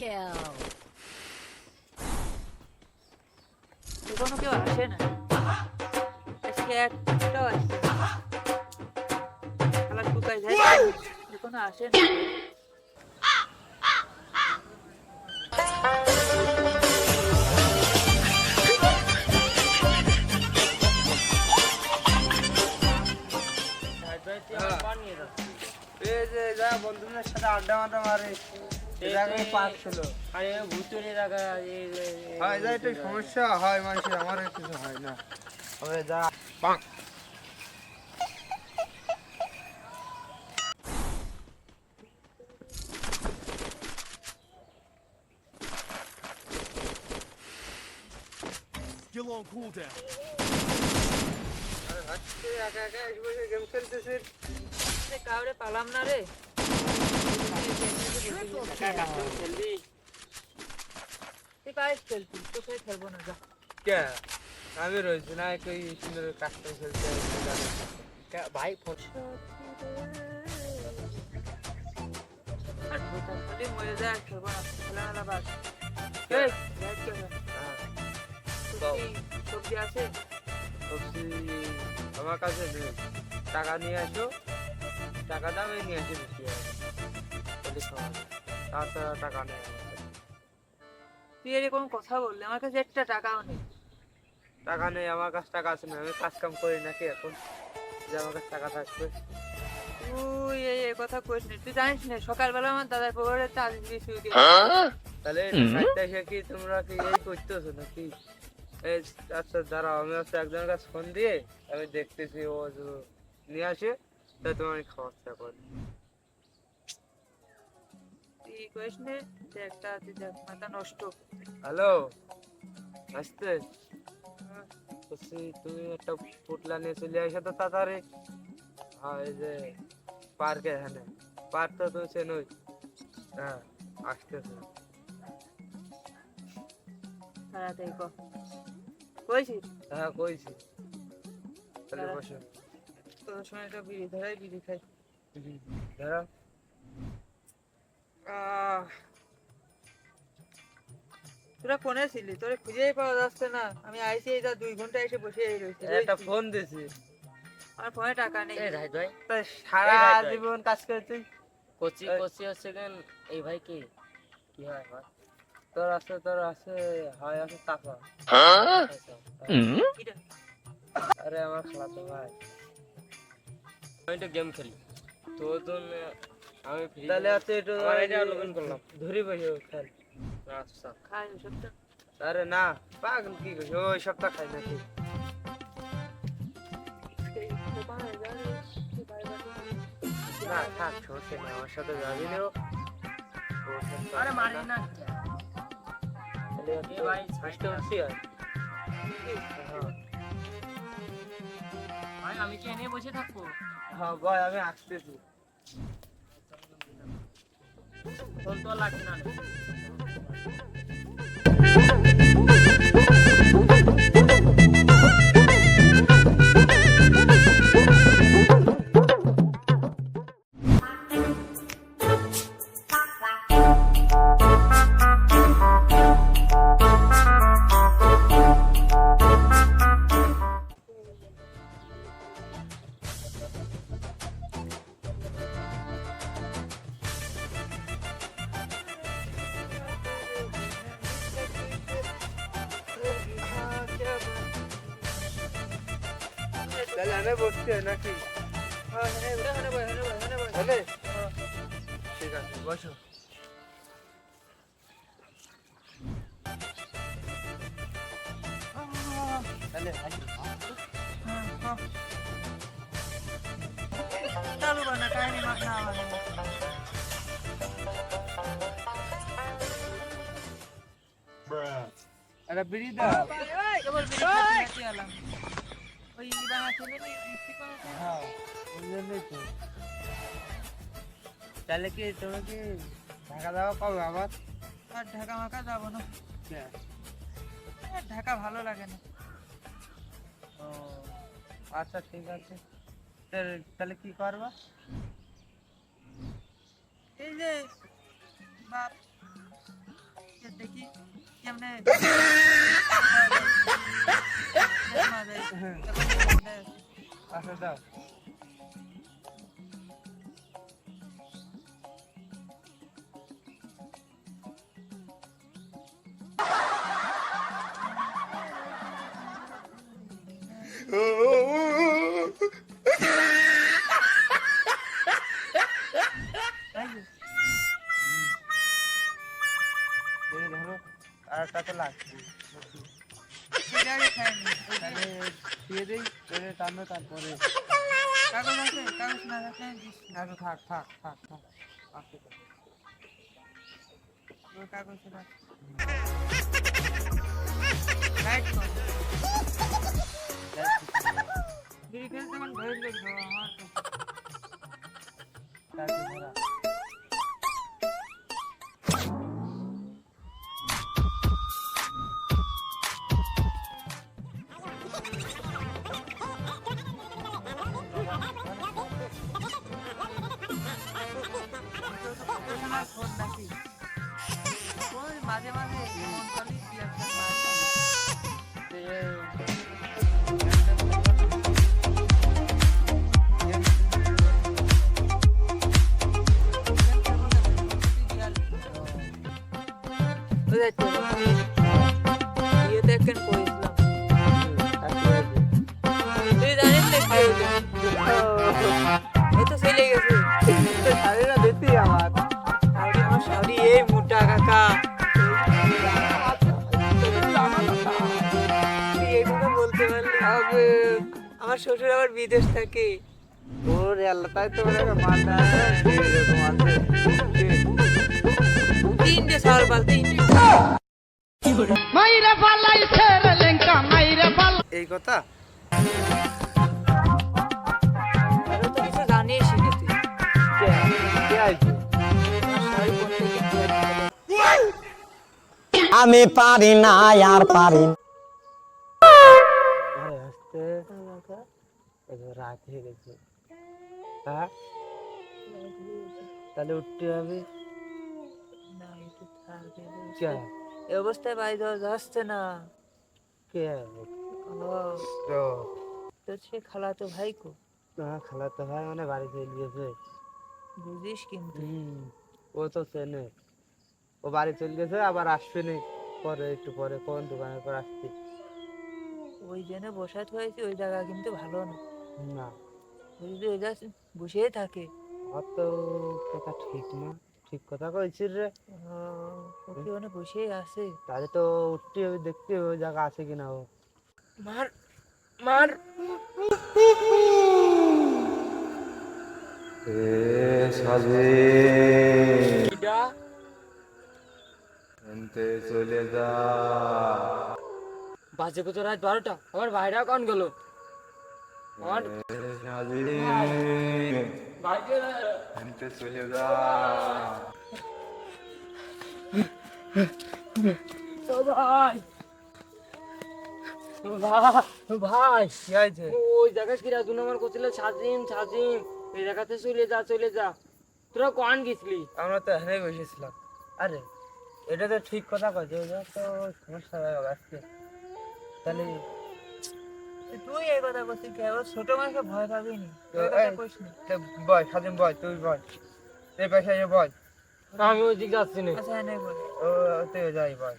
kill. এখনও কেউ আসে না আজকে একটাও আসছে না খেলা টুকাই যায় এখনও আসে না এই যে যা বন্ধুদের সাথে আড্ডা মাড্ডা মারে সমস্যা হয় মানুষের আমার কিছু হয় না। যা। Still on cooldown. আরে একা একা বসে গেম খেলতেছে। কাউরে পালাম না রে। তুই পাইস খেলতি তোকে খেলব না যা কে? আমি রয়েছি না একটু সুন্দর কাজটা খেলতে ভাই ফোন আর ভূতা মরে যায় খেলব না বাস সবজি আছে সবজি আমার কাছে টাকা নিয়ে আসো। টাকাটা আমি নিয়ে আসি বেশি তাছাড়া টাকা নেই। তুই এরকম কথা বললি আমার কাছে একটা টাকাও নেই। টাকা নেই আমার কাছে টাকা আছে না আমি কাজ কাম করি নাকি এখন? যে আমার কাছে টাকা থাকবে। তুই এই এই কথা কইস না তুই জানিস না সকালবেলা আমার দাদার পকেটে চাল দিয়ে শুয়ে দিয়ে তাহলে সাইডটা এসে কি তোমরা কি এই করতেছো নাকি? এই আচ্ছা দাঁড়াও আমি হচ্ছে একজনের কাছে ফোন দিয়ে আমি দেখতেছি ও নিয়ে আসে তাই তোমার খাওয়ার চেষ্টা করি একটা দেখ মাথা নষ্ট। হ্যালো আসতে? বলছি তুমি একটা পুটলা নিয়ে চলে আসো তো তাড়াতাড়ি। হ্যাঁ যে পার্কে এখানে। পার্ক তো তুমি চেনোই। হ্যাঁ আসতেছে। তাড়াতাড়ি কর কইছি? হ্যাঁ কইছি। তাহলে দাঁড়া। বসো। তোর সময় একটা বিড়ি ধরাই বিড়ি খাই। আহ তোরা ফোনে ছিলি? তোরে খুঁজেই পাওয়া যাচ্ছে না। আমি আইসি এই যা দুই ঘণ্টা এসে বসে রয়েছি একটা ফোন দিছি। আমার ফোনে টাকা নেই। সারা রাত ভাই। জীবন কাজ করে তুই কচি হচ্ছে কেন? এই ভাই কি? কি হয় তোর আছে তোর আছে হয় আছে টাকা আচ্ছা, আরে আমার খালাতো ভাই। আমি তো গেম খেলি। তো তো আমি ফ্রি তাহলে আছে একটু আমার এটা login করলাম। ধরি বসে খেল আচ্ছা খাই আরে না পাগল কি করছিস ওই সপ্তাহ খাই নাকি। না থাক সমস্যা নেই আমার সাথে যাবি না আরে মারি না। তাহলে ভাই, বুঝতে পারছি আর? হ্যাঁ। ভাই আমি কি এনে বসে থাকব? হ্যাঁ বয় আমি আসতেছি। লাগবে না। তাহলে আমি বসছি নাকি? হ্যাঁ, হ্যাঁ, হ্যাঁ, হ্যাঁ, হ্যাঁ, হ্যাঁ। ঠিক আছে বসো। তাহলে আসি। হ্যাঁ, হ্যাঁ। দাও। হ্যাঁ ওই জন্যই তো তাহলে কি তুমি কি ঢাকা দাওয়া পাবে আবার আর ঢাকা মাকা যাব না আর ঢাকা ভালো লাগে না ও আচ্ছা ঠিক আছে তাহলে- তাহলে কি করবা এই যে বাপ দেখি কেমনে আর একটা তো তাহলে দিয়ে দিই করে টানো তারপরে কাগজ আছে কাগজ থাক থাক থাক থাক আমার এই মোটা কাকা এগুলো বলতে পারলি হবে আমার শ্বশুর আবার বিদেশ থাকে ওরে আল্লাহ তাই তো বলে তোমাকে তিনটে সাল পাল তিনটে এই কথা? আমি পারি না আর পারি রাত হয়ে গেছে। হ্যাঁ? তাহলে উঠতে হবে। এই অবস্থায় বাড়ি যাচ্ছে না। কে তো। সে খালাতো ভাই কো? খালাতো ভাই মানে বাড়ি চলে গেছে। বুঝিস কিন্তু। ও তো চেনে। ও বাড়ি চলে গেছে আবার আসবে নি। পরে একটু পরে কোন দোকানের পর আসছি ওই জন্য বসাতে হয়েছে ওই জায়গা কিন্তু ভালো না। না। ও যদি ওই জায়গা বসেই থাকে। অত কথা ঠিক না ঠিক কথা কইছিস রে। ও, ও কি ওখানে বসেই আছে? তাহলে তো উঠতে হবে দেখতে হবে ওই জায়গা আছে কিনা ও। মার মার। কিডা চলে যা। বাজে কত রাত বারোটা আমার ভাইরা কন গেল। আমার ভাইকে। চলে যা। ভাই। ভাই কি হয়েছে? ওই জায়গা কি রাজু আমার কোছিল সাজিম সাজিম এই জায়গাতে চলে যা চলে যা। তোরা কন গেছিলি? আমরা তো এখানে বসেছিলাম। আরে এটা তো ঠিক কথা কইছে ওই তো সমস্যা হয়ে গেল আজকে। তাহলে তুই এই কথা বলছিস কে ও ছোট মানুষকে ভয় পাবি নি? বয় সাজিম বয় তুই বয় এই পাশে বয় আমি ওই দিকে যাচ্ছি না। আচ্ছা এনে বল। ও তুই যাই বয়